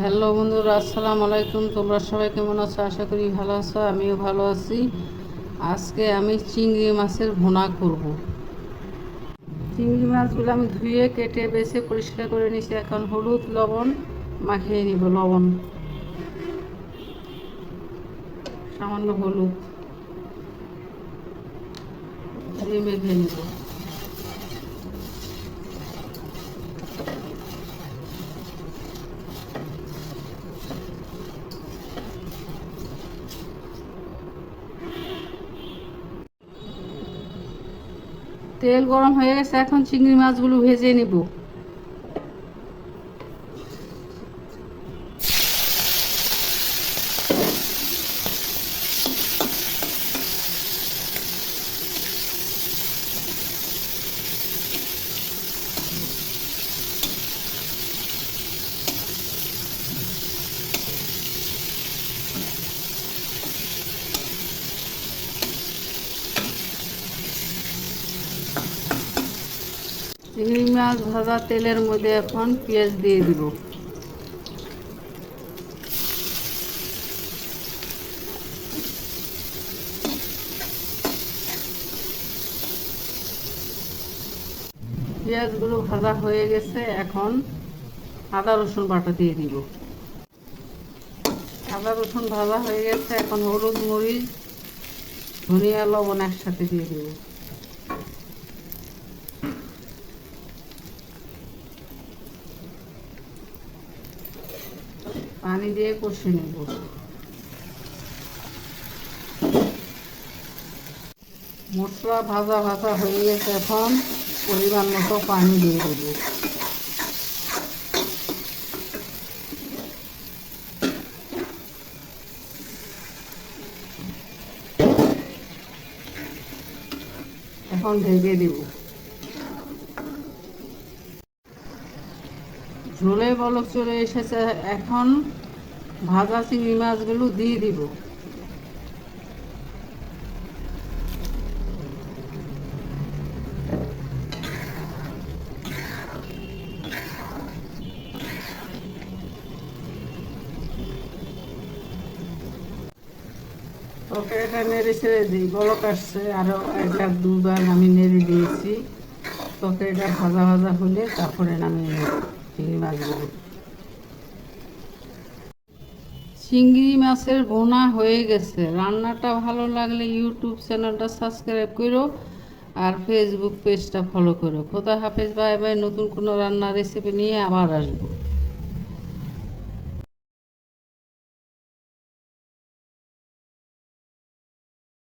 Hello বন্ধুরা, আসসালামু আলাইকুম। তোমরা সবাই কেমন আছো? আশা করি ভালো আছো, আমিও ভালো আছি। আজকে আমি চিংড়ি মাছের ভুনা করব। চিংড়ি মাছগুলো আমি ধুয়ে, কেটে, বেছে, পরিষ্কার করে নিছি এখন হলুদ, লবণ, মাখিয়ে নিব, লবণ। সামান্য হলুদ। দিয়ে মেখে নিব। তেল গরম হয়ে গেছে এখন চিংড়ি মাছগুলো ভেজে নিব। চিংড়ি মাছ ভাজা তেলের মধ্যে এখন পেঁয়াজ দিয়ে দিব। পেঁয়াজগুলো ভাজা হয়ে গেছে, এখন আদা রসুন বাটা দিয়ে দিব। আদা রসুন ভাজা হয়ে গেছে, এখন হলুদ মরিচ, ধনিয়া লবণ একসাথে দিয়ে দেবো। পানি দিয়ে কষে নেব। মশলা ভাজা ভাজা হয়ে গেছে এখন, পরিমাণ মতো পানি দিয়ে দেবো। এখন ঢেকে দেব। ঝোলে বলক চলে এসেছে, এখন ভাজা চিংড়ি মাছগুলো দিয়ে দিব। ওকে, এটা নেড়ে ছেড়ে দিই, বলক আসছে আরও একবার দুবার আমি নেড়ে দিয়েছি। তোকে এটা ভাজা ভাজা হলে তারপরে নামিয়ে নেব। চিংড়ি মাছের বোনা হয়ে গেছে। রান্নাটা ভালো লাগলে ইউটিউব চ্যানেলটা সাবস্ক্রাইব করো আর ফেসবুক পেজটা ফলো করো। খোদা হাফেজ বাই বাই নতুন কোনো রান্নার রেসিপি নিয়ে আবার আসব।